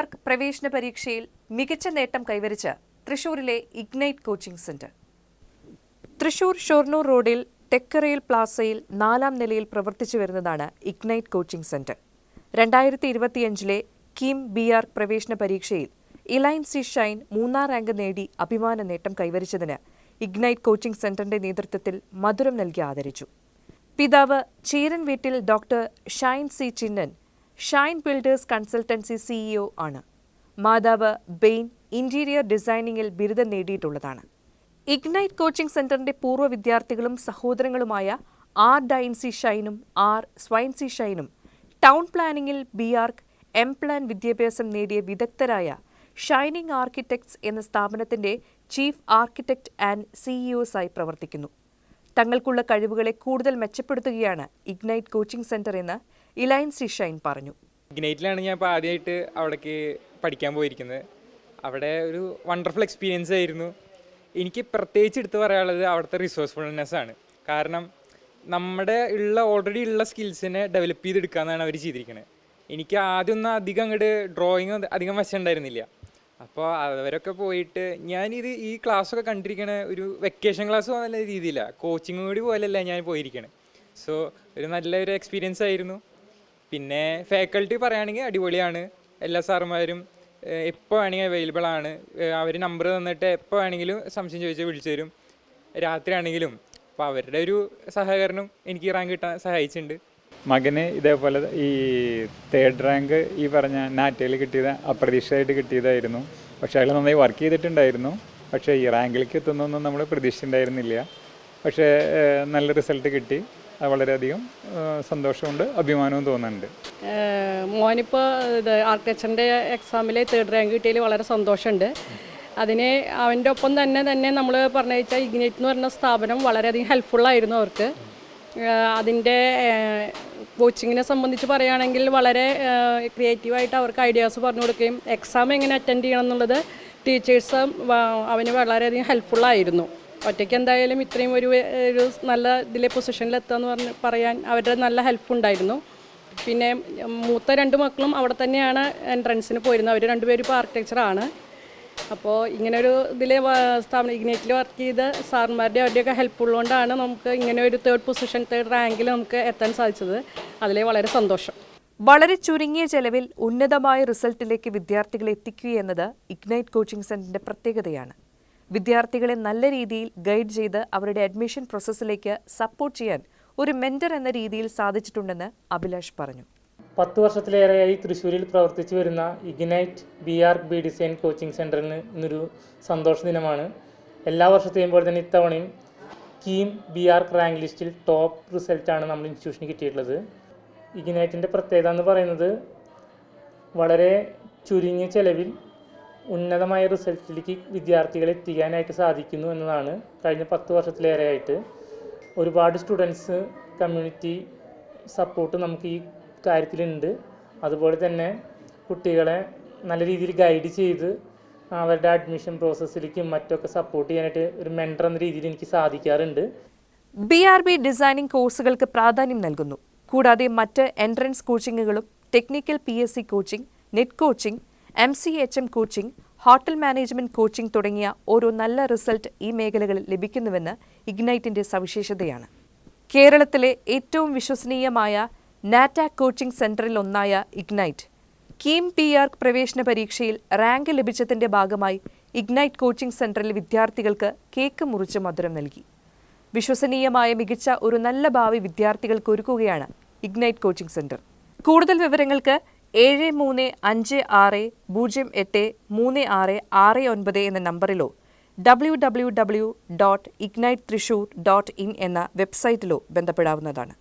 ആർക്ക് പ്രവേശന പരീക്ഷയിൽ മികച്ച നേട്ടം കൈവരിച്ച തൃശൂരിലെ Ignite coaching centre. Thrissur Shoranur റോഡിൽ ടെക്കറയിൽ പ്ലാസയിൽ നാലാം നിലയിൽ പ്രവർത്തിച്ചു വരുന്നതാണ് ഇഗ്നൈറ്റ് കോച്ചിംഗ് സെന്റർ. രണ്ടായിരത്തി ഇരുപത്തിയഞ്ചിലെ കിം ബി ആർക്ക് പ്രവേശന പരീക്ഷയിൽ ഇലൈൻ സി ഷൈൻ മൂന്നാം റാങ്ക് നേടി അഭിമാന നേട്ടം കൈവരിച്ചതിന് ഇഗ്നൈറ്റ് കോച്ചിംഗ് സെന്ററിന്റെ നേതൃത്വത്തിൽ മധുരം നൽകി ആദരിച്ചു. പിതാവ് ചീരൻ വീട്ടിൽ doctor Shine C Chinnan Shine builders consultancy CEO ആണ്. മാതാവ് ബെയിൻ ഇന്റീരിയർ ഡിസൈനിങ്ങിൽ ബിരുദം നേടിയിട്ടുള്ളതാണ്. ഇഗ്നൈറ്റ് കോച്ചിംഗ് സെന്ററിന്റെ പൂർവ വിദ്യാർത്ഥികളും സഹോദരങ്ങളുമായ ആർ ഡൈൻസി ഷൈനും ആർ സ്വൈൻസി ഷൈനും ടൗൺ പ്ലാനിങ്ങിൽ ബി ആർക്ക് എം പ്ലാൻ വിദ്യാഭ്യാസം നേടിയ വിദഗ്ധരായ ഷൈനിങ് ആർക്കിടെക്ട്സ് എന്ന സ്ഥാപനത്തിന്റെ ചീഫ് ആർക്കിടെക്ട് ആൻഡ് സിഇഒസായി പ്രവർത്തിക്കുന്നു. തങ്ങൾക്കുള്ള കഴിവുകളെ കൂടുതൽ മെച്ചപ്പെടുത്തുകയാണ് ഇഗ്നൈറ്റ് കോച്ചിംഗ് സെന്റർ എന്ന് ഇലൈൻ സി ഷൈൻ പറഞ്ഞു. ഇഗ്നൈറ്റിലാണ് ഞാൻ ഇപ്പോൾ ആദ്യമായിട്ട് അവിടേക്ക് പഠിക്കാൻ പോയിരിക്കുന്നത്. അവിടെ ഒരു വണ്ടർഫുൾ എക്സ്പീരിയൻസ് ആയിരുന്നു. എനിക്ക് പ്രത്യേകിച്ച് എടുത്തു പറയാനുള്ളത് അവിടുത്തെ റിസോഴ്സ്ഫുൾനെസ് ആണ്. കാരണം നമ്മുടെ ഉള്ള ഓൾറെഡി ഉള്ള സ്കിൽസിനെ ഡെവലപ്പ് ചെയ്തെടുക്കാമെന്നാണ് അവർ ചെയ്തിരിക്കുന്നത് എനിക്ക് ആദ്യമൊന്നും അധികം അങ്ങോട്ട് ഡ്രോയിങ് അധികം വശമുണ്ടായിരുന്നില്ല അപ്പോൾ അവരൊക്കെ പോയിട്ട് ഞാനിത് ഈ ക്ലാസ്സൊക്കെ കണ്ടിരിക്കണ ഒരു വെക്കേഷൻ ക്ലാസ് നല്ല രീതിയിലാണ് കോച്ചിങ്ങും കൂടി പോലല്ല ഞാൻ പോയിരിക്കണേ. സോ ഒരു നല്ലൊരു എക്സ്പീരിയൻസ് ആയിരുന്നു. പിന്നെ ഫാക്കൽറ്റി പറയുകയാണെങ്കിൽ അടിപൊളിയാണ്. എല്ലാ സാറുമാരും എപ്പോൾ വേണമെങ്കിൽ അവൈലബിൾ ആണ്. അവർ നമ്പർ തന്നിട്ട് എപ്പോൾ വേണമെങ്കിലും സംശയം ചോദിച്ചാൽ വിളിച്ചു തരും. രാത്രിയാണെങ്കിലും. അപ്പോൾ അവരുടെ ഒരു സഹകരണം എനിക്ക് റാങ്ക് കിട്ടാൻ സഹായിച്ചിട്ടുണ്ട്. മകന് ഇതേപോലെ ഈ തേർഡ് റാങ്ക് ഈ പറഞ്ഞ നാറ്റയിൽ കിട്ടിയത് അപ്രതീക്ഷിതമായിട്ട് കിട്ടിയതായിരുന്നു. പക്ഷേ അയാൾ നന്നായി വർക്ക് ചെയ്തിട്ടുണ്ടായിരുന്നു. പക്ഷേ ഈ റാങ്കിലേക്ക് എത്തുന്നൊന്നും നമ്മൾ പ്രതീക്ഷിച്ചിട്ടുണ്ടായിരുന്നില്ല. പക്ഷേ നല്ല റിസൾട്ട് കിട്ടി. വളരെയധികം സന്തോഷമുണ്ട് അഭിമാനവും തോന്നുന്നുണ്ട്. മോനിപ്പോൾ ഇത് ആർക്കിടെക്ചറിന്റെ എക്സാമിൽ തേർഡ് റാങ്ക് കിട്ടിയതിൽ വളരെ സന്തോഷമുണ്ട്. അതിന് അവന്റെ ഒപ്പം തന്നെ തന്നെ നമ്മൾ പറഞ്ഞു വെച്ചാൽ ഇഗ്നേറ്റ് എന്ന് പറഞ്ഞ സ്ഥാപനം വളരെയധികം ഹെൽപ്ഫുള്ളായിരുന്നു അവർക്ക്. അതിന്റെ കോച്ചിങ്ങിനെ സംബന്ധിച്ച് പറയുകയാണെങ്കിൽ വളരെ ക്രിയേറ്റീവായിട്ട് അവർക്ക് ഐഡിയാസ് പറഞ്ഞു കൊടുക്കുകയും എക്സാം എങ്ങനെ അറ്റൻഡ് ചെയ്യണം എന്നുള്ളത് ടീച്ചേഴ്സ് അവന് വളരെയധികം ഹെൽപ്ഫുള്ളായിരുന്നു ഒറ്റയ്ക്ക് എന്തായാലും ഇത്രയും ഒരു ഒരു നല്ല ഇതിലെ പൊസിഷനിൽ എത്തുക പറഞ്ഞ് പറയാൻ അവരുടെ നല്ല ഹെൽപ്പ് ഉണ്ടായിരുന്നു. പിന്നെ മൂത്ത രണ്ട് മക്കളും അവിടെ തന്നെയാണ് എൻട്രൻസിന് പോയിരുന്നത്. അവർ രണ്ടുപേരും ഇപ്പോൾ ആർക്കിടെക്ചറാണ് അപ്പോൾ ഇങ്ങനെ ഒരു ഇതിൽ സ്ഥാപനം ഇഗ്നേറ്റിൽ വർക്ക് ചെയ്ത സാറിന്മാരുടെ അവരുടെയൊക്കെ ഹെൽപ്പ് ഉള്ളതുകൊണ്ടാണ് നമുക്ക് ഇങ്ങനെ ഒരു തേർഡ് പൊസിഷൻ തേർഡ് റാങ്കിൽ നമുക്ക് എത്താൻ സാധിച്ചത്. അതിലെ വളരെ സന്തോഷം. വളരെ ചുരുങ്ങിയ ചെലവിൽ ഉന്നതമായ റിസൾട്ടിലേക്ക് വിദ്യാർത്ഥികളെ എത്തിക്കുക എന്നത് ഇഗ്നൈറ്റ് കോച്ചിംഗ് സെന്ററിന്റെ പ്രത്യേകതയാണ്. വിദ്യാർത്ഥികളെ നല്ല രീതിയിൽ ഗൈഡ് ചെയ്ത് അവരുടെ അഡ്മിഷൻ പ്രോസസ്സിലേക്ക് സപ്പോർട്ട് ചെയ്യാൻ ഒരു മെന്റർ എന്ന രീതിയിൽ സാധിച്ചിട്ടുണ്ടെന്ന് അഭിലാഷ് പറഞ്ഞു. പത്ത് വർഷത്തിലേറെയായി തൃശ്ശൂരിൽ പ്രവർത്തിച്ചു വരുന്ന Ignite B R B design coaching സെന്ററിന് ഇന്നൊരു സന്തോഷ ദിനമാണ്. എല്ലാ വർഷത്തെയും പോലെ തന്നെ ഇത്തവണയും കീം ബി ആർ റാങ്ക് ലിസ്റ്റിൽ ടോപ്പ് റിസൾട്ടാണ് നമ്മൾ ഇൻസ്റ്റിറ്റ്യൂഷന് കിട്ടിയിട്ടുള്ളത്. ഇഗ്നൈറ്റിന്റെ പ്രത്യേകത എന്ന് പറയുന്നത് വളരെ ചുരുങ്ങിയ ചെലവിൽ ഉന്നതമായ റിസൾട്ടിലേക്ക് വിദ്യാർത്ഥികളെ എത്തിക്കാനായിട്ട് സാധിക്കുന്നു എന്നതാണ്. കഴിഞ്ഞ പത്ത് വർഷത്തിലേറെയായിട്ട് ഒരുപാട് സ്റ്റുഡൻസ് കമ്മ്യൂണിറ്റി സപ്പോർട്ട് നമുക്ക് ഈ കാര്യത്തിലുണ്ട്. അതുപോലെ തന്നെ കുട്ടികളെ നല്ല രീതിയിൽ ഗൈഡ് ചെയ്ത് അവരുടെ അഡ്മിഷൻ പ്രോസസ്സിലേക്കും മറ്റൊക്കെ സപ്പോർട്ട് ചെയ്യാനായിട്ട് ഒരു മെന്റർ എന്ന രീതിയിൽ എനിക്ക് സാധിക്കാറുണ്ട്. ബി ആർ ബി ഡിസൈനിങ് കോഴ്സുകൾക്ക് പ്രാധാന്യം നൽകുന്നു. കൂടാതെ മറ്റ് entrance കോച്ചിങ്ങുകളും technical P S C coaching NET coaching M C H M coaching hotel management coaching തുടങ്ങിയ ഓരോ നല്ല റിസൾട്ട് ഈ മേഖലകളിൽ ലഭിക്കുന്നുവെന്ന് ഇഗ്നൈറ്റിന്റെ സവിശേഷതയാണ്. കേരളത്തിലെ ഏറ്റവും വിശ്വസനീയമായ നാറ്റാക് കോച്ചിംഗ് സെന്ററിൽ ഒന്നായ ഇഗ്നൈറ്റ്. കീം പി ആർക്ക് പ്രവേശന പരീക്ഷയിൽ റാങ്ക് ലഭിച്ചതിന്റെ ഭാഗമായി ഇഗ്നൈറ്റ് കോച്ചിംഗ് സെന്ററിൽ വിദ്യാർത്ഥികൾക്ക് കേക്ക് മുറിച്ച് മധുരം നൽകി. വിശ്വസനീയമായ മികച്ച ഒരു നല്ല ഭാവി വിദ്യാർത്ഥികൾക്ക് ഒരുക്കുകയാണ് ഇഗ്നൈറ്റ് കോച്ചിംഗ് സെന്റർ. കൂടുതൽ വിവരങ്ങൾക്ക് ഏഴ് മൂന്ന് അഞ്ച് ആറ് പൂജ്യം എട്ട് മൂന്ന് ആറ് ആറ് ഒൻപത് എന്ന നമ്പറിലോ W W W dot Ignite Thrissur dot in എന്ന വെബ്സൈറ്റിലോ ബന്ധപ്പെടാവുന്നതാണ്.